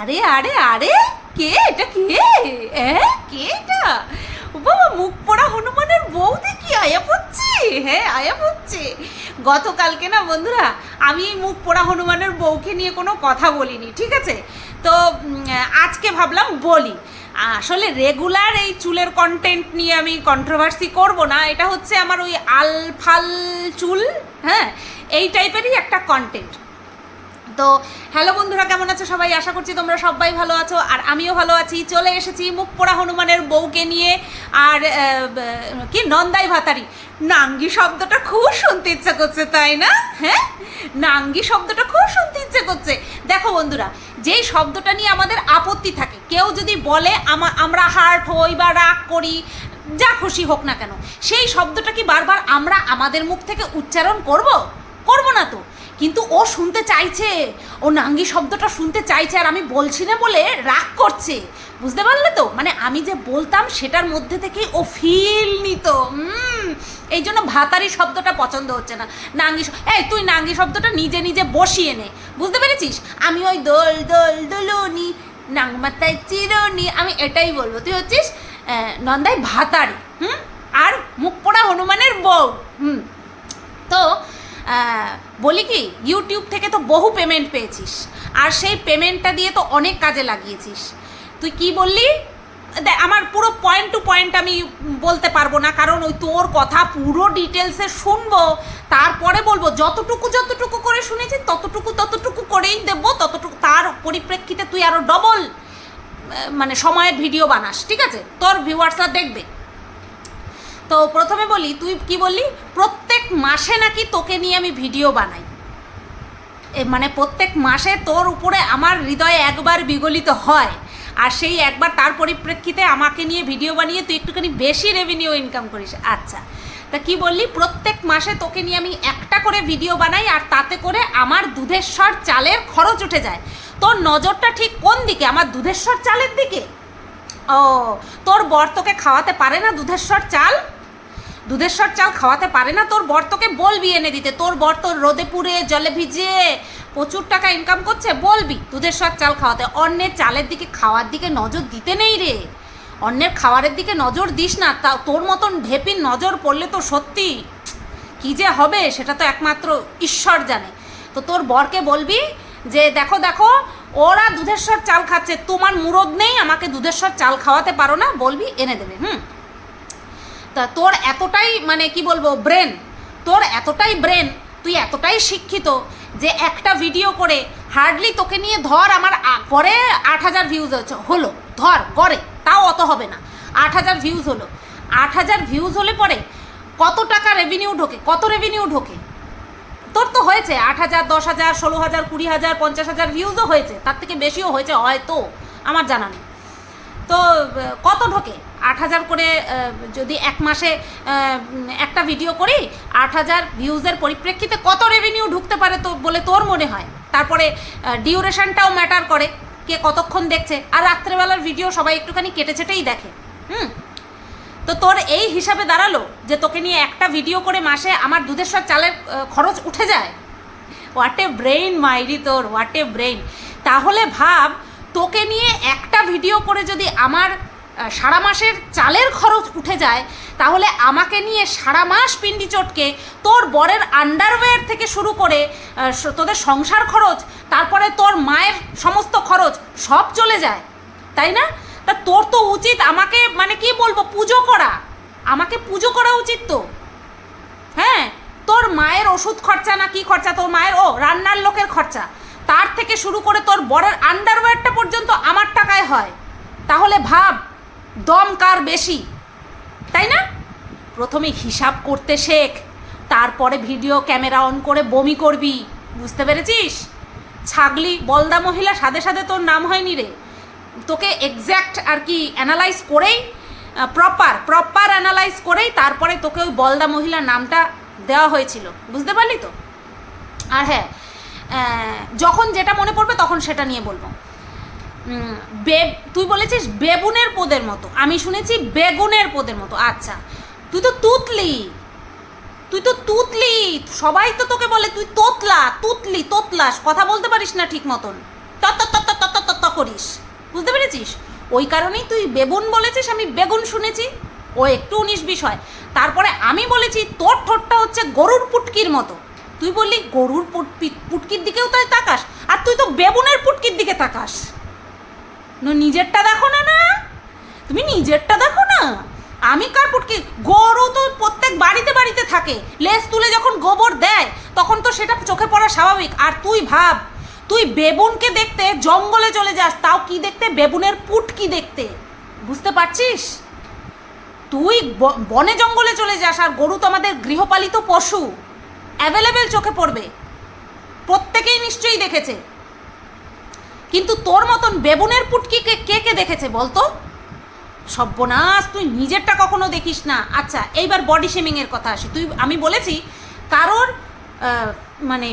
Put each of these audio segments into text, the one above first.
আরে আরে আরে, কে এটা, কে? এ, কে এটা? বাবা, মুখ পোড়া হনুমানের বউ দেখি আয়া পড়ছে হ্যাঁ আয়া পড়ছে গতকালকে না বন্ধুরা, আমি মুখ পোড়া হনুমানের বউকে নিয়ে কোনো কথা বলিনি, ঠিক আছে? তো আজকে ভাবলাম বলি। আসলে রেগুলার এই চুলের কন্টেন্ট নিয়ে আমি কন্ট্রোভার্সি করব না, এটা হচ্ছে আমার ওই আলফাল চুল হ্যাঁ? এই টাইপেরই একটা কন্টেন্ট তো হ্যালো বন্ধুরা, কেমন আছো সবাই? আশা করছি তোমরা সবাই ভালো আছো আর আমিও ভালো আছি। চলে এসেছি মুখ পোড়া হনুমানের বউকে নিয়ে আর কি নন্দাই ভাতারি। নাঙ্গি শব্দটা খুব শুনতে ইচ্ছে করছে, তাই না? হ্যাঁ? নাঙ্গি শব্দটা খুব শুনতে ইচ্ছে করছে। দেখো বন্ধুরা, যেই শব্দটা নিয়ে আমাদের আপত্তি থাকে, কেউ যদি বলে, আমা- আমরা হার্ট হই বা রাগ করি, যা খুশি হোক না কেন, সেই শব্দটা কি বারবার আমরা আমাদের মুখ থেকে উচ্চারণ করব? করব না তো। কিন্তু ও শুনতে চাইছে। ও নাঙ্গি শব্দটা শুনতে চাইছে আর আমি বলছি না বলে রাগ করছে। বুঝতে পারলে তো? মানে আমি যে বলতাম সেটার মধ্যে থেকে ও ফিল নিত। এই জন্য ভাতারি শব্দটা পছন্দ হচ্ছে না। নাঙ্গি এই, তুই নাঙ্গি শব্দটা নিজে নিজে বসিয়ে নে। বুঝতে পেরেছিস? আমি ওই দোল দোল, দোলনি নাংমাতায় চিরনি, আমি এটাই বলব। তুই হচ্ছিস নন্দাই ভাতারি। হুম? আর মুখ পোড়া হনুমানের বউ। হুম। তো বলি কি ইউটিউব থেকে তো বহু পেমেন্ট পেয়েছিস। আর সেই পেমেন্টটা দিয়ে তো অনেক কাজে লাগিয়েছিস। তুই কি বললি? আমার পুরো পয়েন্ট টু পয়েন্ট আমি বলতে পারব না, কারণ ওই তোর কথা পুরো ডিটেলসে শুনব। তারপরে বলব, যতটুকু যতটুকু করে শুনেছি, ততটুকু ততটুকু করেই দেবো, ততটুকু তার পরিপ্রেক্ষিতে তুই আরও ডবল মানে সময়ের ভিডিও বানাস, ঠিক আছে? তোর ভিউয়ার্সরা দেখবে। তো প্রথমে বলি, তুই কি বললি? প্রত্যেক মাসে নাকি তোকে নিয়ে আমি ভিডিও বানাই। মানে প্রত্যেক মাসে তোর উপরে আমার হৃদয়ে একবার বিগলিত হয়। আর সেই একবার তার পরিপ্রেক্ষিতে আমাকে নিয়ে ভিডিও বানিয়ে তুই একটুখানি বেশি রেভিনিউ ইনকাম করিস। আচ্ছা তা কি বললি? প্রত্যেক মাসে তোকে নিয়ে আমি একটা করে ভিডিও বানাই আর তাতে করে আমার দুধেশ্বর চালের খরচ উঠে যায়। তোর নজরটা ঠিক কোন দিকে? আমার দুধেশ্বর চালের দিকে? ও, তোর বর তোকে খাওয়াতে পারে না দুধেশ্বর চাল? দুধেশ্বর চাল খাওয়াতে পারে না? তোর বর তোকে বলবি এনে দিতে। তোর বর তোর রোদে পুড়ে জলে ভিজে প্রচুর টাকা ইনকাম করছে, বলবি দুধেশ্বর চাল খাওয়াতে। অন্যের চালের দিকে খাওয়ার দিকে নজর দিতে নেই রে। অন্যের খাবারের দিকে নজর দিস না। তা তোর মতন ঢেপির নজর পড়লে তো সত্যি কি যে হবে, সেটা তো একমাত্র ঈশ্বর জানে। তো তোর বরকে বলবি যে, দেখো দেখো, ওরা দুধেশ্বর চাল খাচ্ছে। তোমার মুরদ নেই, আমাকে দুধেশ্বর চাল খাওয়াতে পারো না। বলবি, এনে দেবে, হুম? তা তোর এতটাই মানে কি বলব ব্রেন তোর এতটাই ব্রেন তুই এতটাই শিক্ষিত যে একটা ভিডিও করে হার্ডলি তোকে নিয়ে ধর আমার পরে আট হাজার ভিউজ হলো, ধর, করে, তাও অত হবে না। আট হাজার ভিউজ হলো। আট হাজার ভিউজ হলে পরে কত টাকা রেভিনিউ ঢোকে, কত রেভিনিউ ঢোকে? তোর তো হয়েছে, আট হাজার, দশ হাজার, ষোলো হাজার, কুড়ি হাজার, পঞ্চাশ হাজার ভিউজও হয়েছে, তার থেকে বেশিও হয়েছে হয়তো, আমার জানা নেই। তো কত ঢোকে? আট হাজার করে যদি এক মাসে একটা ভিডিও করি, আট হাজার ভিউজের পরিপ্রেক্ষিতে কত রেভিনিউ ঢুকতে পারে তো বলে তোর মনে হয়? তারপরে ডিউরেশনটাও ম্যাটার করে, কে কতক্ষণ দেখছে। আর রাত্রেবেলার ভিডিও সবাই একটুখানি কেটে চেটেই দেখে। হুম? তো তোর এই হিসাবে দাঁড়াল যে তোকে নিয়ে একটা ভিডিও করে মাসে আমার দুধেশ্বর চালের খরচ উঠে যায়? হোয়াট এ ব্রেইন মাইরি তোর হোয়াট এ ব্রেইন তাহলে ভাব তোকে নিয়ে একটা ভিডিও করে যদি আমার সারা মাসের চালের খরচ উঠে যায়, তাহলে আমাকে নিয়ে সারা মাস পিন্ডি চটকে তোর বরের আন্ডারওয়্যার থেকে শুরু করে তোদের সংসার খরচ, তারপরে তোর মায়ের সমস্ত খরচ সব চলে যায়। তাই না? তা তোর তো উচিত আমাকে মানে কি বলব, পুজো করা। আমাকে পুজো করা উচিত তো। হ্যাঁ? তোর মায়ের ওষুধ খরচা না কি খরচা? তোর মায়ের, ও, রান্নার লোকের খরচা। তার থেকে শুরু করে তোর বরের আন্ডারওয়্যারটা পর্যন্ত আমার টাকায় হয়। তাহলে ভাব, দম কার বেশি? তাই না? প্রথমে হিসাব করতে শেখ, তারপরে ভিডিও ক্যামেরা অন করে বমি করবি। বুঝতে পেরেছিস? ছাগলি, বলদা মহিলা সাথে সাথে তোর নাম হয়নি রে। তোকে এক্স্যাক্ট আর কি অ্যানালাইজ করেই প্রপার প্রপার অ্যানালাইজ করেই তারপরে তোকে ওই বলদা মহিলার নামটা দেওয়া হয়েছিল। বুঝতে পারলি তো? আর হ্যাঁ যখন যেটা মনে পড়বে তখন সেটা নিয়ে বলব। বে, তুই বলেছিস বেগুনের পোদের মতো। আমি শুনেছি বেগুনের পোদের মতো। আচ্ছা তুই তো তুতলি। তুই তো তুতলি। সবাই তো তোকে বলে তুই তোতলা, তুতলি, তোতলাস। কথা বলতে পারিস না ঠিক মতন। তত তত তত তত করিস। বুঝতে পেরেছিস? ওই কারণেই তুই বেগুন বলেছিস, আমি বেগুন শুনেছি। ও একটু উনিশ বিষয় তারপরে আমি বলেছি তোর ঠোঁটটা হচ্ছে গরুর পুটকির মতো। তুই বললি গরুর পুটকির দিকেও তাই তাকাস, আর তুই তো বেবুনের পুটকির দিকে তাকাস। নিজেরটা দেখো না না। তুমি নিজেরটা দেখো না। আমি কার পুটকি? গরু তো প্রত্যেক বাড়িতে বাড়িতে থাকে। লেজ তুলে যখন গোবর দেয়, তখন তো সেটা চোখে পড়া স্বাভাবিক। আর তুই ভাব, তুই বেবুনকে দেখতে জঙ্গলে চলে যাস, তাও কি দেখতে? বেবুনের পুটকি দেখতে। বুঝতে পারছিস? তুই বনে জঙ্গলে চলে যাস, আর গরু তো আমাদের গৃহপালিত পশু। অ্যাভেলেবেল চোখে পড়বে। প্রত্যেকেই নিশ্চয়ই দেখেছে। কিন্তু তোর মতন বেবুনের পুটকি কে কে দেখেছে বলতো? সর্বনাশ, তুই নিজেরটা কখনো দেখিস না। আচ্ছা এইবার বডি শেমিংয়ের কথা আসি। তুই, আমি বলেছি, কারোর মানে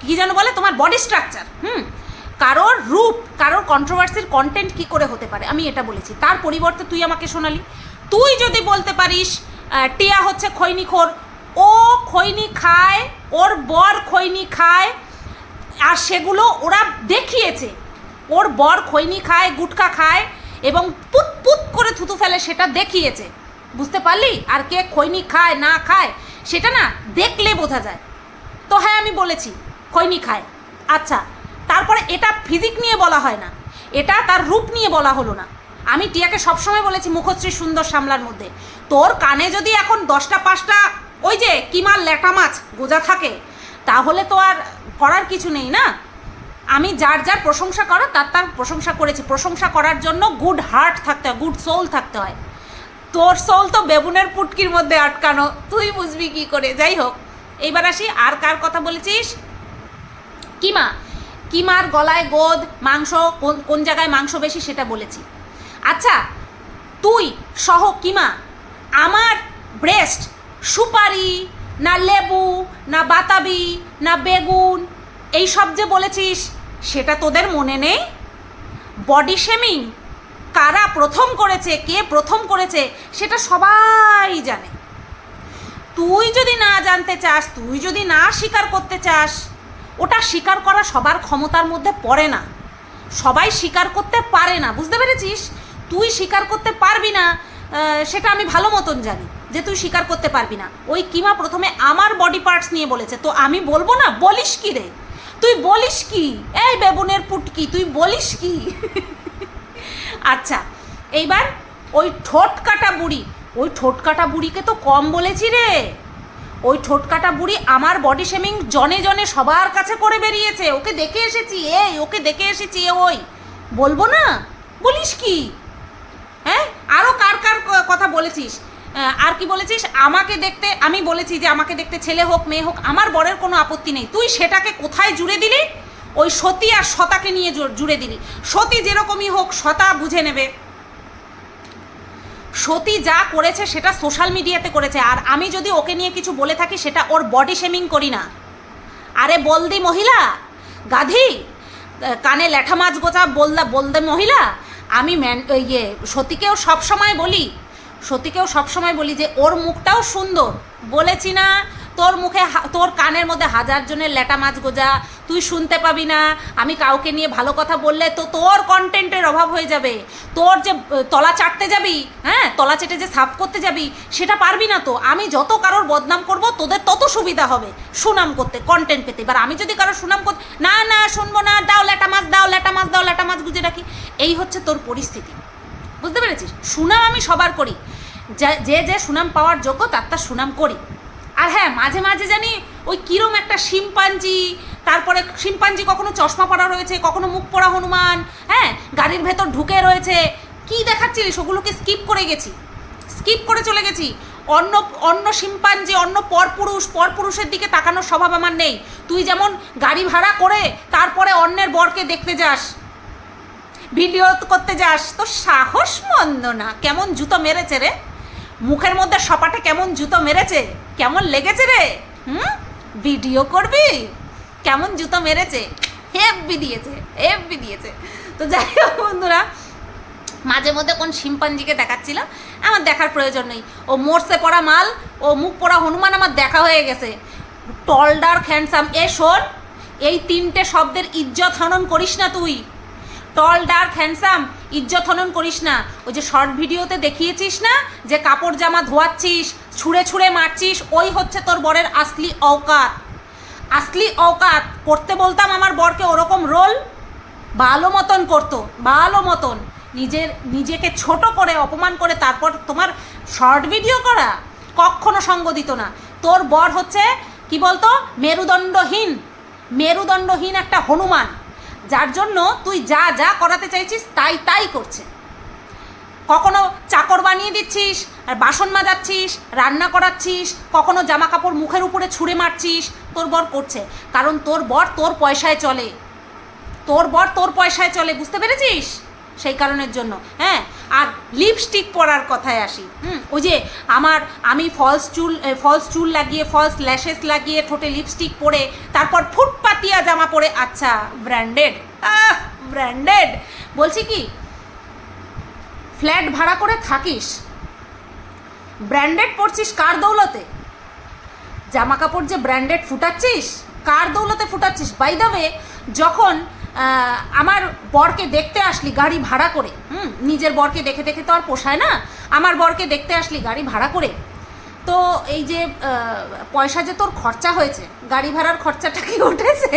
কি যেন বলে, তোমার বডি স্ট্রাকচার হুম? কারোর রূপ, কারোর কন্ট্রোভার্সির কন্টেন্ট কি করে হতে পারে, আমি এটা বলেছি। তার পরিবর্তে তুই আমাকে শোনালি। তুই যদি বলতে পারিস টিয়া হচ্ছে খৈনিখোর ও খৈনি খায়, ওর বর খৈনি খায়, আর সেগুলো ওরা দেখিয়েছে। ওর বর খৈনি খায় গুটকা খায় এবং পুত পুত করে থুতু ফেলে সেটা দেখিয়েছে। বুঝতে পারলি? আর কে খৈনি খায়, না খায়, সেটা না দেখলে বোঝা যায়। তো হ্যাঁ আমি বলেছি, খৈনি খায়। আচ্ছা তারপরে এটা ফিজিক নিয়ে বলা হয় না। এটা তার রূপ নিয়ে বলা হলো না। আমি টিয়াকে সবসময় বলেছি, মুখশ্রী সুন্দর সামলার মধ্যে। তোর কানে যদি এখন দশটা পাঁচটা ওই যে কিমার ল্যাটা মাছ গোজা থাকে, তাহলে তো আর করার কিছু নেই না? আমি যার যার প্রশংসা করো, তার তার প্রশংসা করেছি। প্রশংসা করার জন্য গুড হার্ট থাকতে হয় গুড সোল থাকতে হয়। তোর সোল তো বেগুনের পুটকির মধ্যে আটকানো, তুই বুঝবি কি করে? যাই হোক, এইবার আসি, আর কার কথা বলেছিস? কিমা, কিমার গলায় গোদ, মাংস, কোন কোন জায়গায় মাংস বেশি সেটা বলেছি। আচ্ছা তুই সহ কিমা, আমার ব্রেস্ট সুপারি, না লেবু, না বাতাবি, না বেগুন এই সব যে বলেছিস, সেটা তোদের মনে নেই? বডি শেমিং কারা প্রথম করেছে, কে প্রথম করেছে, সেটা সবাই জানে। তুই যদি না জানতে চাস, তুই যদি না স্বীকার করতে চাস, ওটা স্বীকার করা সবার ক্ষমতার মধ্যে পড়ে না। সবাই স্বীকার করতে পারে না, বুঝতে পেরেছিস? তুই স্বীকার করতে পারবি না সেটা আমি ভালো মতন জানি। যে তুই স্বীকার করতে পারবি না। ওই কিমা প্রথমে আমার বডি পার্টস নিয়ে বলেছে। তো আমি বলব না, বলিস কি রে? তুই বলিস কি? এই বেবুনের পুটকি, তুই বলিস কি? আচ্ছা এইবার ওই ঠোঁট কাটা বুড়ি, ওই ঠোঁট কাটা বুড়িকে তো কম বলেছি রে। ওই ঠোঁট কাটা বুড়ি আমার বডি শেমিং জনে জনে সবার কাছে করে বেরিয়েছে। ওকে দেখে এসেছি, এই, ওকে দেখে এসেছি এ ওই। বলব না? বলিস কি? হ্যাঁ? আরও কার কার কথা বলেছিস? আর কি বলেছিস? আমাকে দেখতে, আমি বলেছি যে আমাকে দেখতে ছেলে হোক, মেয়ে হোক, আমার বরের কোনো আপত্তি নেই। তুই সেটাকে কোথায় জুড়ে দিলি? ওই সতী আর সতাকে নিয়ে জুড়ে দিলি। সতী যেরকমই হোক, সতা বুঝে নেবে। সতী যা করেছে, সেটা সোশ্যাল মিডিয়াতে করেছে। আর আমি যদি ওকে নিয়ে কিছু বলে থাকি, সেটা ওর বডি শেমিং করি না। আরে বলদি মহিলা। গাধি, কানে ল্যাঠা মাছ গোছা বলদা বলদে মহিলা। আমি ম্যান ইয়ে সতীকেও সবসময় বলি সতীকেও সবসময় বলি যে, ওর মুখটাও সুন্দর। বলেছি না, তোর মুখে তোর কানের মধ্যে হাজার জনের ল্যাটা মাছ গোজা, তুই শুনতে পাবি না। আমি কাউকে নিয়ে ভালো কথা বললে তো তোর কন্টেন্টের অভাব হয়ে যাবে। তোর যে, তলা চাটতে যাবি হ্যাঁ তলা চেটে যে সাফ করতে যাবি, সেটা পারবি না তো। আমি যত কারোর বদনাম করব, তোদের তত সুবিধা হবে সুনাম করতে কন্টেন্ট পেতে। এবার আমি যদি কারোর সুনাম করতে না না, শুনব না, দাও ল্যাটা মাছ, দাও ল্যাটা মাছ, দাও ল্যাটা মাছ গুজে রাখি। এই হচ্ছে তোর পরিস্থিতি। বুঝতে পেরেছিস? সুনাম আমি সবার করি। যা- যে সুনাম পাওয়ার যোগ্য, তার তার সুনাম করি। আর হ্যাঁ মাঝে মাঝে জানি ওই কিরম একটা শিম্পাঞ্জি, তারপরে শিম্পাঞ্জি কখনো চশমা পরা রয়েছে, কখনো মুখ পরা হনুমান হ্যাঁ গাড়ির ভেতর ঢুকে রয়েছে। কি দেখাচ্ছিলিস? ওগুলোকে স্কিপ করে গেছি। স্কিপ করে চলে গেছি। অন্য অন্য শিম্পাঞ্জি, অন্য পরপুরুষ, পরপুরুষের দিকে তাকানোর স্বভাব আমার নেই। তুই যেমন গাড়ি ভাড়া করে, তারপরে অন্যের বরকে দেখতে যাস, ভিডিও করতে যাস, তো সাহস মন্দ না। কেমন জুতো মেরেছে রে? মুখের মধ্যে সপাটে কেমন জুতো মেরেছে? কেমন লেগেছে রে? হুম? ভিডিও করবি? কেমন জুতো মেরেছে? হেব্বি দিয়েছে হেব্বি দিয়েছে। তো যাই হোক বন্ধুরা, মাঝে মধ্যে কোন শিম্পাঞ্জিকে দেখাচ্ছিল, আমার দেখার প্রয়োজন নেই। ও মোর্সে পড়া মাল, ও মুখ পড়া হনুমান আমার দেখা হয়ে গেছে। টল, ডার্ক, হ্যান্ডসাম, এ শোন, এই তিনটে শব্দের ইজ্জত হনন করিস না তুই। টল, ডার্ক ইজ্জত হনন করিস না। ওই যে শর্ট ভিডিওতে দেখিয়েছিস না? যে কাপড় জামা ধোয়াচ্ছিস, ছুঁড়ে ছুঁড়ে মারছিস, ওই হচ্ছে তোর বরের আসলি অওকাত। আসলি অওকাত, করতে বলতাম আমার বরকে ওরকম রোল ভালো মতন করতো, ভালো মতন। নিজের, নিজেকে ছোট করে, অপমান করে, তারপর তোমার শর্ট ভিডিও করা? কখনো সঙ্গ দিত না। তোর বর হচ্ছে, কি বলতো? মেরুদণ্ডহীন। মেরুদণ্ডহীন একটা হনুমান। যার জন্য তুই যা যা করাতে চাইছিস তাই তাই করছে। কখনো চাকর বানিয়ে দিচ্ছিস, আর বাসন মাজাচ্ছিস, রান্না করাচ্ছিস, কখনো জামা কাপড় মুখের উপরে ছুঁড়ে মারছিস, তোর বর করছে। কারণ তোর বর তোর পয়সায় চলে। তোর বর তোর পয়সায় চলে, বুঝতে পেরেছিস? সেই কারণের জন্য হ্যাঁ? আর লিপস্টিক পরার কথায় আসি, হুম? ওই যে আমার, আমি ফলস চুল ফলস চুল লাগিয়ে ফলস ল্যাশেস লাগিয়ে ঠোঁটে লিপস্টিক পরে, তারপর ফুটপাতিয়া জামা পরে আচ্ছা ব্র্যান্ডেড আহ ব্র্যান্ডেড বলছি কি ফ্ল্যাট ভাড়া করে থাকিস ব্র্যান্ডেড পরছিস কার দৌলতে? জামা কাপড় যে ব্র্যান্ডেড ফুটাচ্ছিস, কার দৌলতে ফুটাচ্ছিস? বাই দ্য যখন আমার বরকে দেখতে আসলি গাড়ি ভাড়া করে। হুম, নিজের বরকে দেখে দেখে তো আর পোষায় না। আমার বরকে দেখতে আসলি গাড়ি ভাড়া করে। তো এই যে পয়সা যে তোর খরচা হয়েছে, গাড়ি ভাড়ার খরচাটা কি উঠেছে?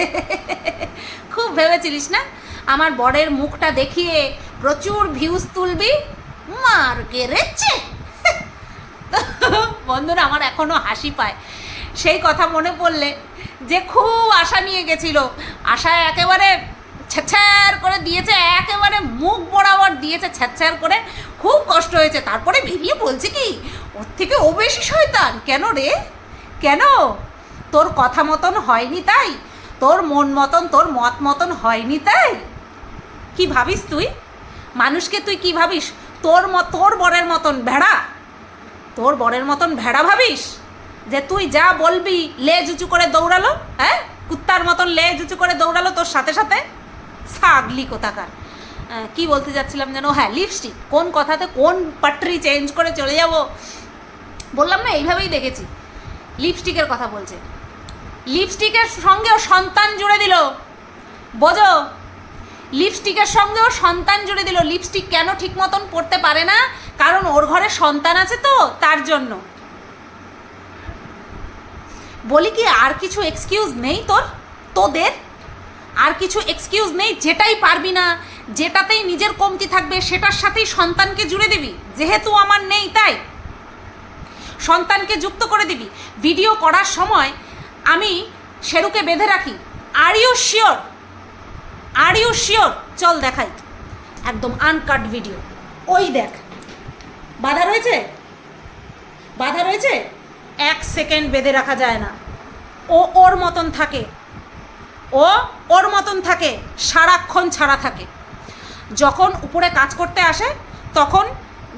খুব ভেবেছিলিস না? আমার বরের মুখটা দেখিয়ে প্রচুর ভিউজ তুলবি? মার গেরেছে। বন্ধুরা, আমার এখনও হাসি পায়। সেই কথা মনে পড়লে যে খুব আশা নিয়ে গেছিল। আশায় একেবারে ছ্যাচ্ছ্যার করে দিয়েছে, একেবারে মুখ বরাবর দিয়েছে ছ্যাচ্ছ্যার করে। খুব কষ্ট হয়েছে। তারপরে বেরিয়ে বলছে কি, ওর থেকে ও বেশি শয়তান। কেন রে? কেন? তোর কথা মতন হয়নি তাই? তোর মন মতন, তোর মত মতন হয়নি তাই? কি ভাবিস তুই? মানুষকে তুই কি ভাবিস? তোর মত তোর বরের মতন ভেড়া? তোর বরের মতন ভেড়া ভাবিস? যে তুই যা বলবি লেজ উঁচু করে দৌড়ালো হ্যাঁ? কুত্তার মতন লেজ উঁচু করে দৌড়ালো তোর সাথে সাথে? ছাগলি কোথাকার। কি বলতে যাচ্ছিলাম যেন? হ্যাঁ লিপস্টিক কোন কথাতে কোন পাট্রি চেঞ্জ করে চলে যাব? বললাম না, এইভাবেই দেখেছি। লিপস্টিকের কথা বলছে। লিপস্টিকের সঙ্গেও সন্তান জুড়ে দিল। বোঝো? লিপস্টিকের সঙ্গেও সন্তান জুড়ে দিল। লিপস্টিক কেন ঠিক মতন পড়তে পারে না? কারণ ওর ঘরে সন্তান আছে তো, তার জন্য। বলি কি, আর কিছু এক্সকিউজ নেই তোর? তোদের? আর কিছু এক্সকিউজ নেই, যেটাই পারবি না, যেটাতেই নিজের কমতি থাকবে, সেটার সাথেই সন্তানকে জুড়ে দিবি। যেহেতু আমার নেই, তাই। সন্তানকে যুক্ত করে দিবি। ভিডিও করার সময় আমি শেরুকে বেঁধে রাখি। Are you sure are you sure চল দেখাই। একদম আনকাট ভিডিও ওই দেখ। বাধা রয়েছে? বাধা রয়েছে? এক সেকেন্ড বেঁধে রাখা যায় না। ও ওর মতন থাকে। ও ওর মতন থাকে, সারাক্ষণ ছাড়া থাকে। যখন উপরে কাজ করতে আসে, তখন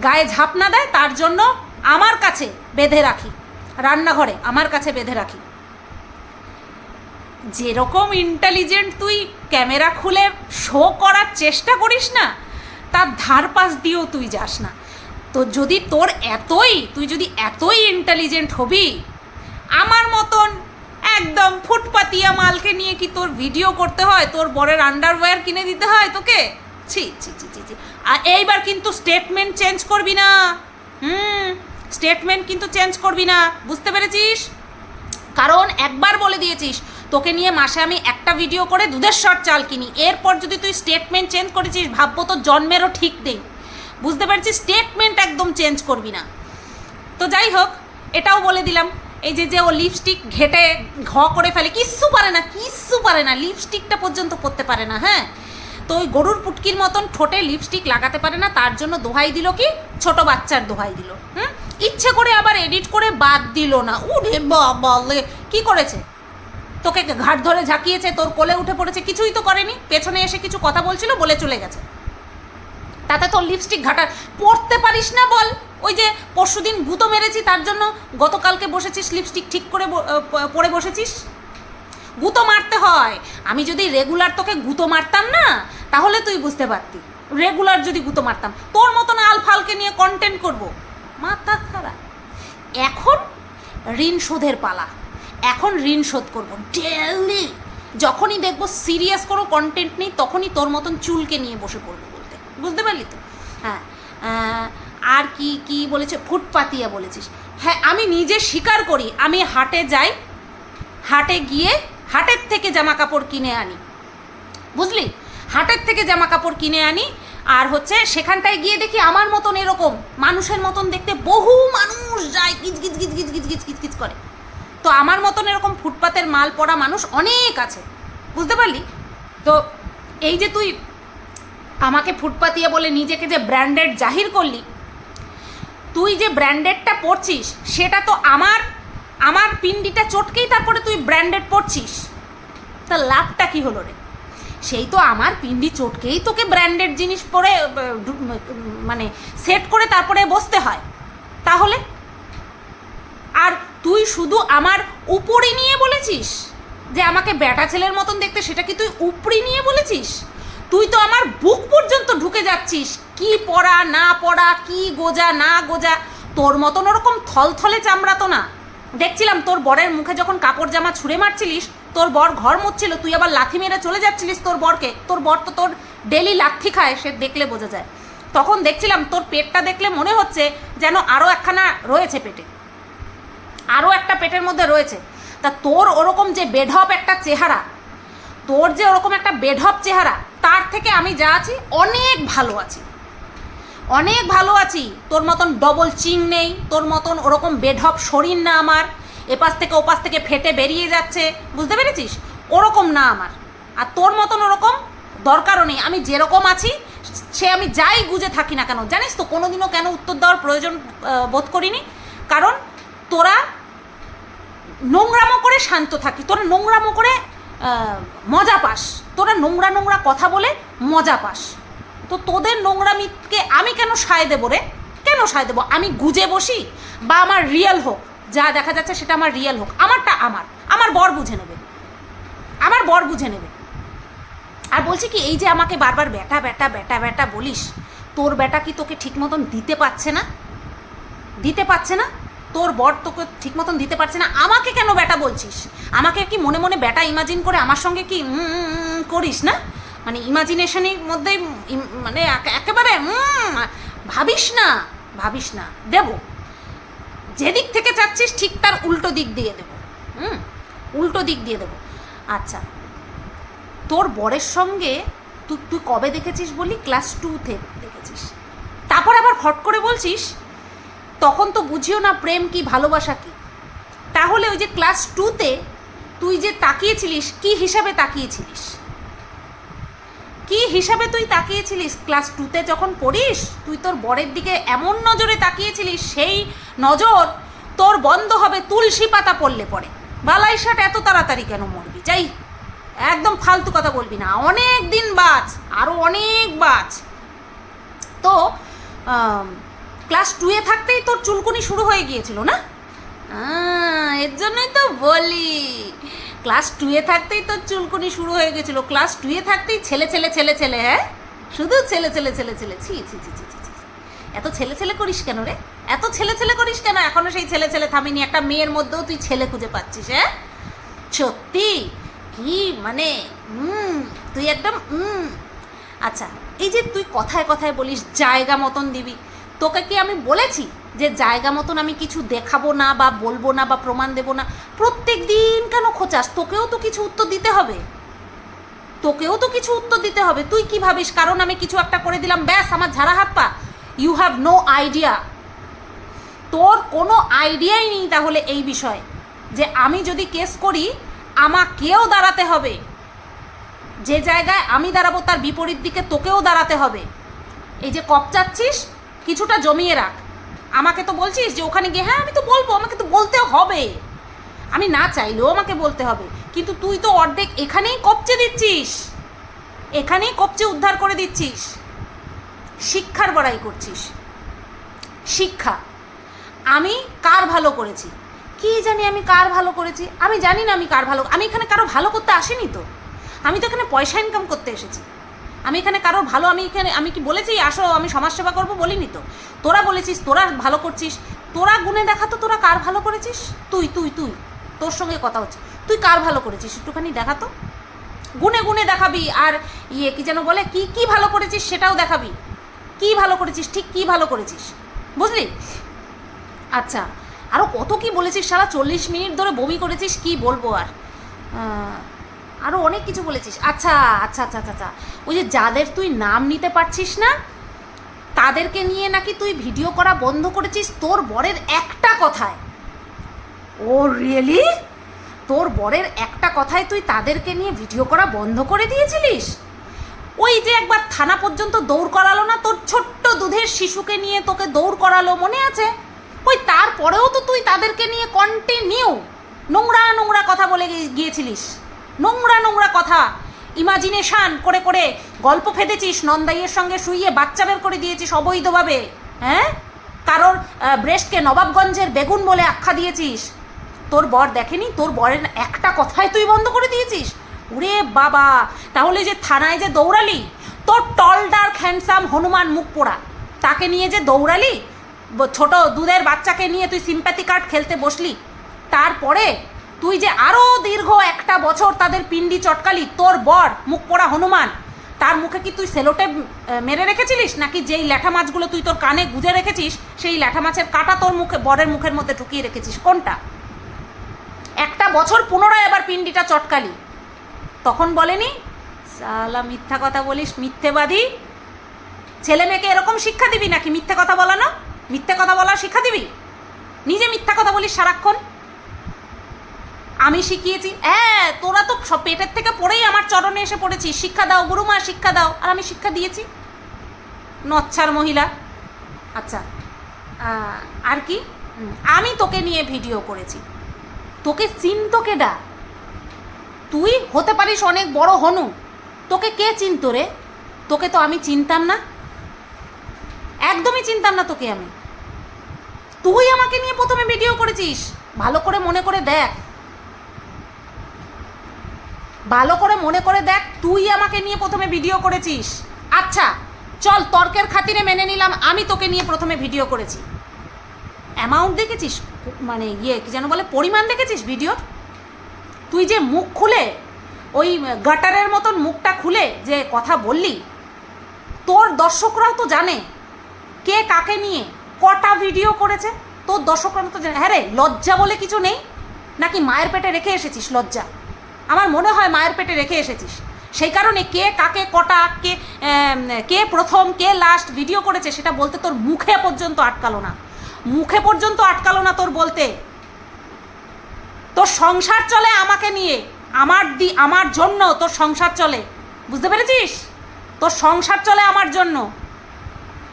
গায়ে ঝাঁপ না দেয়, তার জন্য আমার কাছে বেঁধে রাখি। রান্নাঘরে আমার কাছে বেঁধে রাখি। যেরকম ইন্টেলিজেন্ট তুই ক্যামেরা খুলে শো করার চেষ্টা করিস না, তার ধার পাশ দিয়েও তুই যাস না। তো যদি তোর এতই, তুই যদি এতই ইন্টেলিজেন্ট হবি, আমার মতন একদম ফুটপাতিয়া মালকে নিয়ে কি তোর ভিডিও করতে হয়? তোর বরের আন্ডারওয়্যার কিনে দিতে হয় তোকে? ছি ছি ছি ছি ছি। আর এইবার কিন্তু স্টেটমেন্ট চেঞ্জ করবি না। হুম স্টেটমেন্ট কিন্তু চেঞ্জ করবি না। বুঝতে পেরেছিস? কারণ একবার বলে দিয়েছিস, তোকে নিয়ে মাসে আমি একটা ভিডিও করে দুধের শট চাল কিনি। এরপর যদি তুই স্টেটমেন্ট চেঞ্জ করেছিস, ভাববো তো জন্মেরও ঠিক নেই। বুঝতে পারছিস? স্টেটমেন্ট একদম চেঞ্জ করবি না। তো যাই হোক, এটাও বলে দিলাম। এই যে যে ও লিপস্টিক ঘেটে ঘ করে ফেলে, কিচ্ছু পারে না, কিচ্ছু পারে না লিপস্টিকটা পর্যন্ত পরতে পারে না হ্যাঁ? তো ওই গরুর পুটকির মতন ঠোঁটে লিপস্টিক লাগাতে পারে না, তার জন্য দোহাই দিল কি? ছোট বাচ্চার দোহাই দিল, হুম? ইচ্ছে করে আবার এডিট করে বাদ দিল না, উরে বলে কি করেছে? তোকে ঘাট ধরে ঝাঁকিয়েছে, তোর কোলে উঠে পড়েছে, কিছুই তো করেনি, পেছনে এসে কিছু কথা বলছিল, বলে চলে গেছে। তাতে তোর লিপস্টিক ঘাটার। পড়তে পারিস না বল। ওই যে পরশু দিন গুঁতো মেরেছি, তার জন্য গতকালকে বসেছিস লিপস্টিক ঠিক করে পরে বসেছিস? গুঁতো মারতে হয়। আমি যদি রেগুলার তোকে গুঁতো মারতাম না, তাহলে তুই বুঝতে পারতি। রেগুলার যদি গুঁতো মারতাম। তোর মতন আলফালকে নিয়ে কন্টেন্ট করব। মাথা খারাপ। এখন ঋণ শোধের পালা। এখন ঋণ শোধ করব। ডেলি যখনই দেখব সিরিয়াস কোনো কন্টেন্ট নেই, তখনই তোর মতন চুলকে নিয়ে বসে পড়ব। বুঝতে পারলি তো? হ্যাঁ আর কি কি বলেছে? ফুটপাতিয়া বলেছিস। হ্যাঁ আমি নিজে স্বীকার করি। আমি হাটে যাই, হাটে গিয়ে হাটের থেকে জামা কাপড় কিনে আনি। বুঝলি? হাটের থেকে জামা কাপড় কিনে আনি, আর হচ্ছে সেখানটায় গিয়ে দেখি আমার মতন এরকম, মানুষের মতন দেখতে বহু মানুষ যায়, গিজ গিজ গিজ গিজ গিজ গিজ গিজ করে। তো আমার মতন এরকম ফুটপাতের মাল পড়া মানুষ অনেক আছে। বুঝতে পারলি? তো এই যে তুই আমাকে ফুটপাতিয়া বলে নিজেকে যে ব্র্যান্ডেড জাহির করলি, তুই যে ব্র্যান্ডেডটা পড়ছিস সেটা তো আমার আমার পিন্ডিটা চটকেই তারপরে তুই ব্র্যান্ডেড পড়ছিস তা লাভটা কি হলো রে? সেই তো আমার পিন্ডি চটকেই তোকে ব্র্যান্ডেড জিনিস পরে মানে সেট করে তারপরে বসতে হয়। তাহলে? আর তুই শুধু আমার উপরি নিয়ে বলেছিস? যে আমাকে ব্যাটা ছেলের মতন দেখতে, সেটা কি তুই উপরি নিয়ে বলেছিস? তুই তো আমার বুক পর্যন্ত ঢুকে যাচ্ছিস। কি পড়া, না পড়া, কি গোজা, না গোজা, তোর মতন ওরকম থলথলে চামড়া তো না। দেখছিলাম তোর বরের মুখে যখন কাপড় জামা ছুঁড়ে মারছিলিস, তোর বর ঘর মুচ্ছিল তুই আবার লাথি মেরে চলে যাচ্ছিলিস তোর বরকে। তোর বর তো তোর ডেলি লাথি খায়, সে দেখলে বোঝা যায়। তখন দেখছিলাম তোর পেটটা দেখলে মনে হচ্ছে যেন আরও একখানা রয়েছে পেটে। আরও একটা পেটের মধ্যে রয়েছে। তা তোর ওরকম যে বেঢপ একটা চেহারা, তোর যে ওরকম একটা বেঢপ চেহারা তার থেকে আমি যা আছি, অনেক ভালো আছি। অনেক ভালো আছি। তোর মতন ডবল চিং নেই, তোর মতন ওরকম বেঢপ শরীর না আমার। এপাশ থেকে ওপাশ থেকে ফেটে বেরিয়ে যাচ্ছে। বুঝতে পেরেছিস? ওরকম না আমার। আর তোর মতন ওরকম দরকারও নেই। আমি যেরকম আছি, সে আমি যাই গুজে থাকি না কেন। জানিস তো, কোনোদিনও কেন উত্তর দেওয়ার প্রয়োজন বোধ করিনি। কারণ তোরা নোংরামো করে শান্ত থাকি। তোরা নোংরামো করে মজা পাস। তোরা নোংরা নোংরা কথা বলে মজা পাস। তো তোদের নোংরামিকে আমি কেন সায় দেবো রে? কেন সায় দেবো? আমি গুজে বসি? বা আমার রিয়েল হোক। যা দেখা যাচ্ছে সেটা আমার রিয়েল হোক। আমারটা আমার। আমার বর বুঝে নেবে। আমার বর বুঝে নেবে। আর বলছি কি, এই যে আমাকে বারবার বেটা বেটা বেটা বেটা বলিস, তোর বেটা কি তোকে ঠিক মতন দিতে পারছে না? দিতে পারছে না? তোর বর তোকে ঠিক মতন দিতে পারছে না। আমাকে কেন বেটা বলছিস? আমাকে কি মনে মনে বেটা ইমাজিন করে আমার সঙ্গে কি করিস না? মানে ইমাজিনেশনের মধ্যে মানে একেবারে ভাবিস না ভাবিস না। দেব। যেদিক থেকে চাচ্ছিস ঠিক তার উল্টো দিক দিয়ে দেবো। হুম? উল্টো দিক দিয়ে দেবো। আচ্ছা তোর বরের সঙ্গে তুই তুই কবে দেখেছিস বলি? ক্লাস টুতে দেখেছিস। তারপর আবার ফট করে বলছিস তখন তো বুঝিও না প্রেম কি, ভালোবাসা কি। তাহলে ওই যে ক্লাস টুতে তুই যে তাকিয়েছিলিস, কি হিসাবে তাকিয়েছিলিস? কি হিসাবে তুই তাকিয়েছিলিস ক্লাস টুতে যখন পড়িস? তুই তোর বরের দিকে এমন নজরে তাকিয়েছিলিস, সেই নজর তোর বন্ধ হবে, তুলসী পাতা পড়লে পরে। বালাই শাট এত তাড়াতাড়ি কেন মরবি? যাই, একদম ফালতু কথা বলবি না। অনেক দিন বাঁচ আরও অনেক বাঁচ তো ক্লাস টুয়ে থাকতেই তোর চুলকুনি শুরু হয়ে গিয়েছিল, না? এর জন্যই তো বলি। ক্লাস টুয়ে থাকতেই তোর চুলকুনি শুরু হয়ে গেছিল ক্লাস টুয়ে থাকতেই ছেলে ছেলে ছেলে ছেলে হ্যাঁ? শুধু ছেলে ছেলে ছেলে ছেলে। ছি ছি ছি ছি। এত ছেলে ছেলে করিস কেন রে? এত ছেলে ছেলে করিস কেন? এখনও সেই ছেলে ছেলে থামিনি। একটা মেয়ের মধ্যেও তুই ছেলে খুঁজে পাচ্ছিস হ্যাঁ? সত্যি? কি মানে? হুম, তুই একদম, হুম। আচ্ছা এই যে তুই কথায় কথায় বলিস, জায়গা মতন দিবি তোকে কি আমি বলেছি যে জায়গা মতন আমি কিছু দেখাবো না বা বলব না বা প্রমাণ দেবো না? প্রত্যেক দিন কেন খোঁচাস? তোকেও তো কিছু উত্তর দিতে হবে। তোকেও তো কিছু উত্তর দিতে হবে। তুই কি ভাবিস? কারণ আমি কিছু একটা করে দিলাম, ব্যাস, আমার ঝাড়া হাত পা। ইউ হ্যাভ নো আইডিয়া তোর কোনো আইডিয়াই নেই তাহলে এই বিষয়ে যে আমি যদি কেস করি, আমাকেও দাঁড়াতে হবে। যে জায়গায় আমি দাঁড়াবো তার বিপরীত দিকে তোকেও দাঁড়াতে হবে। এই যে কপ চাচ্ছিস কিছুটা জমিয়ে রাখ। আমাকে তো বলছিস যে ওখানে গিয়ে হ্যাঁ আমি তো বলব, আমাকে তো বলতে হবে। আমি না চাইলেও আমাকে বলতে হবে, কিন্তু তুই তো অর্ধেক এখানেই কপচে দিচ্ছিস। এখানেই কপচে উদ্ধার করে দিচ্ছিস। শিক্ষার বড়াই করছিস। শিক্ষা। আমি কার ভালো করেছি? কি জানি আমি কার ভালো করেছি? আমি জানি না আমি কার ভালো, আমি এখানে কারও ভালো করতে আসিনি তো। আমি তো এখানে পয়সা ইনকাম করতে এসেছি। আমি এখানে কারও ভালো, আমি এখানে, আমি কি বলেছি, আসো, আমি সমাজসেবা করব বলিনি তো? তোরা বলেছিস, তোরা ভালো করছিস, তোরা গুনে দেখা তো তোরা কার ভালো করেছিস? তুই তুই তুই, তোর সঙ্গে কথা হচ্ছে। তুই কার ভালো করেছিস, একটুখানি দেখা তো। গুনে গুনে দেখাবি আর ইয়ে কি যেন বলে, কি কি ভালো করেছিস সেটাও দেখাবি। কি ভালো করেছিস, ঠিক কি ভালো করেছিস, বুঝলি? আচ্ছা আরও কত কি বলেছিস সারা চল্লিশ মিনিট ধরে বমি করেছিস, কি বলব আর? আরও অনেক কিছু বলেছিস। আচ্ছা আচ্ছা আচ্ছা আচ্ছা আচ্ছা। ওই যে যাদের তুই নাম নিতে পারছিস না, তাদেরকে নিয়ে নাকি তুই ভিডিও করা বন্ধ করেছিস তোর বরের একটা কথায়। Oh, really? তোর বরের একটা কথায় তুই তাদেরকে নিয়ে ভিডিও করা বন্ধ করে দিয়েছিলিস? ওই যে একবার থানা পর্যন্ত দৌড় করালো না, তোর ছোট্ট দুধের শিশুকে নিয়ে তোকে দৌড় করালো মনে আছে? ওই তারপরেও তো তুই তাদেরকে নিয়ে কন্টিনিউ নোংরা নোংরা কথা বলে গিয়েছিলিস। নোংরা নোংরা কথা। ইমাজিনেশান করে করে গল্প ফেঁদেছিস, নন্দাইয়ের সঙ্গে শুইয়ে বাচ্চা বের করে দিয়েছিস অবৈধভাবে। হ্যাঁ? কারোর ব্রেস্টকে নবাবগঞ্জের বেগুন বলে আখ্যা দিয়েছিস। তোর বর দেখেনি? তোর বরের একটা কথাই তুই বন্ধ করে দিয়েছিস? ওরে বাবা! তাহলে যে থানায় যে দৌড়ালি, তোর টলডার হ্যান্ডসাম হনুমান মুখ পোড়া। তাকে নিয়ে যে দৌড়ালি ছোট দুধের বাচ্চাকে নিয়ে তুই সিম্প্যাথি কার্ড খেলতে বসলি, তারপরে তুই যে আরও দীর্ঘ একটা বছর তাদের পিন্ডি চটকালি, তোর বর, মুখ পোড়া হনুমান। তার মুখে কি তুই সেলোটে মেরে রেখেছিলিস? নাকি যেই ল্যাঠা মাছগুলো তুই তোর কানে গুজে রেখেছিস, সেই ল্যাঠা মাছের কাটা তোর মুখে, বরের মুখের মধ্যে ঢুকিয়ে রেখেছিস? কোনটা? একটা বছর পুনরায় আবার পিন্ডিটা চটকালি। তখন বলেনি, সালা মিথ্যা কথা বলিস, মিথ্যেবাদী। ছেলে মেয়েকে এরকম শিক্ষা দিবি নাকি মিথ্যে কথা বলানো? মিথ্যে কথা বলার শিক্ষা দিবি? নিজে মিথ্যা কথা বলিস সারাক্ষণ? আমি শিখিয়েছি। হ্যাঁ তোরা তো সব পেটের থেকে পড়েই আমার চরণে এসে পড়েছিস। শিক্ষা দাও, গুরুমা, শিক্ষা দাও। আর আমি শিক্ষা দিয়েছি। নচ্ছার মহিলা। আচ্ছা আর কি? আমি তোকে নিয়ে ভিডিও করেছি। তোকে চিনত কেডা? তুই হতে পারিস অনেক বড় হনু। তোকে কে চিনত রে? তোকে তো আমি চিনতাম না। একদমই চিনতাম না তোকে আমি। তুই আমাকে নিয়ে প্রথমে ভিডিও করেছিস। ভালো করে মনে করে দেখ। ভালো করে মনে করে দেখ, তুই আমাকে নিয়ে প্রথমে ভিডিও করেছিস। আচ্ছা চল তর্কের খাতিরে মেনে নিলাম, আমি তোকে নিয়ে প্রথমে ভিডিও করেছি। অ্যামাউন্ট দেখেছিস? মানে ইয়ে কি যেন বলে, পরিমাণ দেখেছিস ভিডিওর তুই যে মুখ খুলে, ওই গাটারের মতন মুখটা খুলে যে কথা বললি, তোর দর্শকরাও তো জানে কে কাকে নিয়ে কটা ভিডিও করেছে। তোর দর্শকরা তো জানে। হ্যাঁ রে, লজ্জা বলে কিছু নেই? নাকি মায়ের পেটে রেখে এসেছিস লজ্জা? আমার মনে হয় মায়ের পেটে রেখে এসেছিস। সেই কারণে কে কাকে, কটা, কে কে প্রথম, কে লাস্ট ভিডিও করেছে সেটা বলতে তোর মুখে পর্যন্ত আটকালো না। মুখে পর্যন্ত আটকালো না তোর বলতে। তোর সংসার চলে আমাকে নিয়ে। আমার দি, আমার জন্য তোর সংসার চলে। বুঝতে পেরেছিস? তোর সংসার চলে আমার জন্য।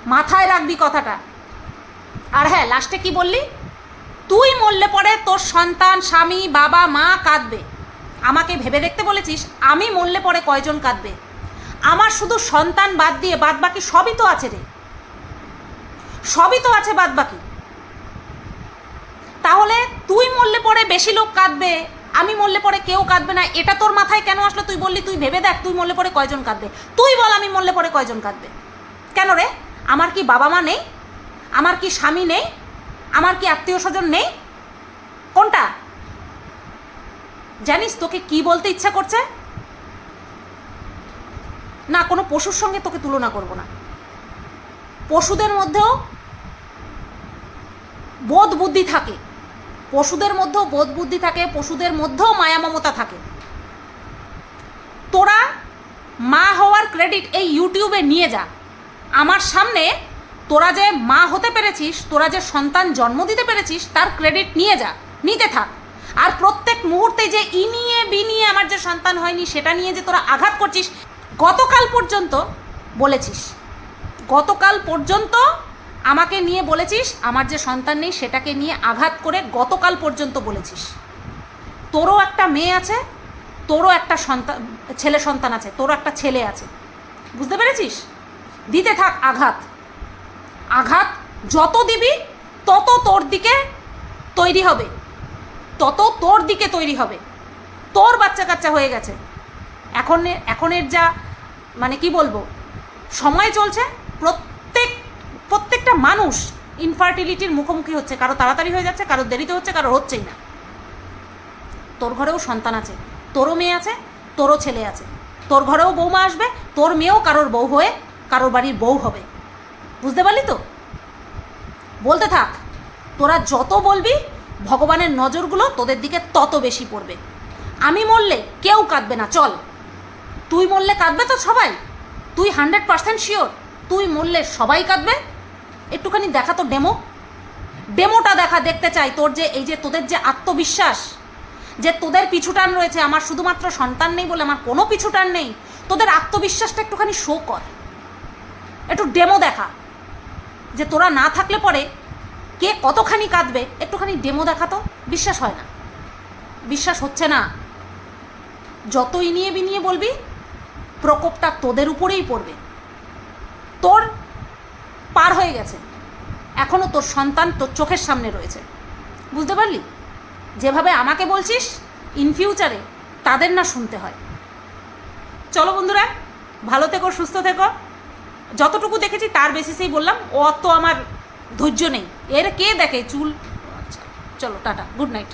মাথায় রাখবি কথাটা। আর হ্যাঁ লাস্টে কি বললি? তুই মরলে পরে তোর সন্তান, স্বামী, বাবা, মা কাঁদবে। আমাকে ভেবে দেখতে বলেছিস, আমি মরলে পরে কয়জন কাঁদবে? আমার শুধু সন্তান বাদ দিয়ে বাদ বাকি সবই তো আছে রে। সবই তো আছে বাদ বাকি তাহলে তুই মরলে পরে বেশি লোক কাঁদবে, আমি মরলে পরে কেউ কাঁদবে না, এটা তোর মাথায় কেন আসলো? তুই বললি, তুই ভেবে দেখ, তুই মরলে পরে কয়জন কাঁদবে? তুই বল আমি মরলে পরে কয়জন কাঁদবে। কেন রে? আমার কি বাবা মা নেই? আমার কি স্বামী নেই? আমার কি আত্মীয় স্বজন নেই? কোনটা? জানিস তোকে কি বলতে ইচ্ছা করছে? না, কোনো পশুর সঙ্গে তোকে তুলনা করব না। পশুদের মধ্যেও বোধ বুদ্ধি থাকে। পশুদের মধ্যেও বোধ বুদ্ধি থাকে, পশুদের মধ্যেও মায়া মমতা থাকে। তোরা মা হওয়ার ক্রেডিট এই ইউটিউবে নিয়ে যা। আমার সামনে তোরা যে মা হতে পেরেছিস, তোরা যে সন্তান জন্ম দিতে পেরেছিস, তার ক্রেডিট নিয়ে যা। নিতে থাক। আর প্রত্যেক মুহূর্তে যে ই নিয়ে বি নিয়ে আমার যে সন্তান হয়নি, সেটা নিয়ে যে তোরা আঘাত করছিস, গতকাল পর্যন্ত বলেছিস। গতকাল পর্যন্ত আমাকে নিয়ে বলেছিস, আমার যে সন্তান নেই, সেটাকে নিয়ে আঘাত করে গতকাল পর্যন্ত বলেছিস। তোরও একটা মেয়ে আছে, তোরও একটা সন্তান, ছেলে সন্তান আছে, তোরও একটা ছেলে আছে। বুঝতে পেরেছিস? দিতে থাক আঘাত। আঘাত যত দিবি, তত তোর দিকে তৈরি হবে। তত তোর দিকে তৈরি হবে। তোর বাচ্চা কাচ্চা হয়ে গেছে। এখন এখনের যা মানে কি বলব, সময় চলছে, প্রত্যেক প্রত্যেকটা মানুষ ইনফার্টিলিটির মুখোমুখি হচ্ছে। কারও তাড়াতাড়ি হয়ে যাচ্ছে, কারও দেরিতে হচ্ছে, কারও হচ্ছেই না। তোর ঘরেও সন্তান আছে, তোরও মেয়ে আছে, তোরও ছেলে আছে। তোর ঘরেও বৌমা আসবে, তোর মেয়েও কারোর বউ হয়ে কারোর বাড়ির বউ হবে। বুঝতে পারলি তো? বলতে থাক, তোরা যত বলবি ভগবানের নজরগুলো তোদের দিকে তত বেশি পড়বে। আমি মরলে কেউ কাঁদবে না, চল। তুই মরলে কাঁদবে তো সবাই। তুই হান্ড্রেড পার্সেন্ট শিওর তুই মরলে সবাই কাঁদবে? একটুখানি দেখা তো ডেমো। ডেমোটা দেখা দেখতে চাই তোর যে, এই যে তোদের যে আত্মবিশ্বাস, যে তোদের পিছুটান রয়েছে, আমার শুধুমাত্র সন্তান নেই বলে আমার কোনো পিছুটান নেই, তোদের আত্মবিশ্বাসটা একটুখানি শো কর। একটু ডেমো দেখা। যে তোরা না থাকলে পরে কে কতখানি কাঁদবে? একটুখানি ডেমো দেখাতো? বিশ্বাস হয় না। বিশ্বাস হচ্ছে না। যতই নিয়ে বিনিয়ে বলবি, প্রকোপটা তোদের উপরেই পড়বে। তোর পার হয়ে গেছে। এখনও তোর সন্তান তোর চোখের সামনে রয়েছে। বুঝতে পারলি? যেভাবে আমাকে বলছিস ইন ফিউচারে তাদের না শুনতে হয়। চলো বন্ধুরা, ভালো থেকো, সুস্থ থেকো। যতটুকু দেখেছি, তার বেসিসেই বললাম। অত আমার ধৈর্য নেই। এর কে দেখে চুল? আচ্ছা চলো টাটা গুড নাইট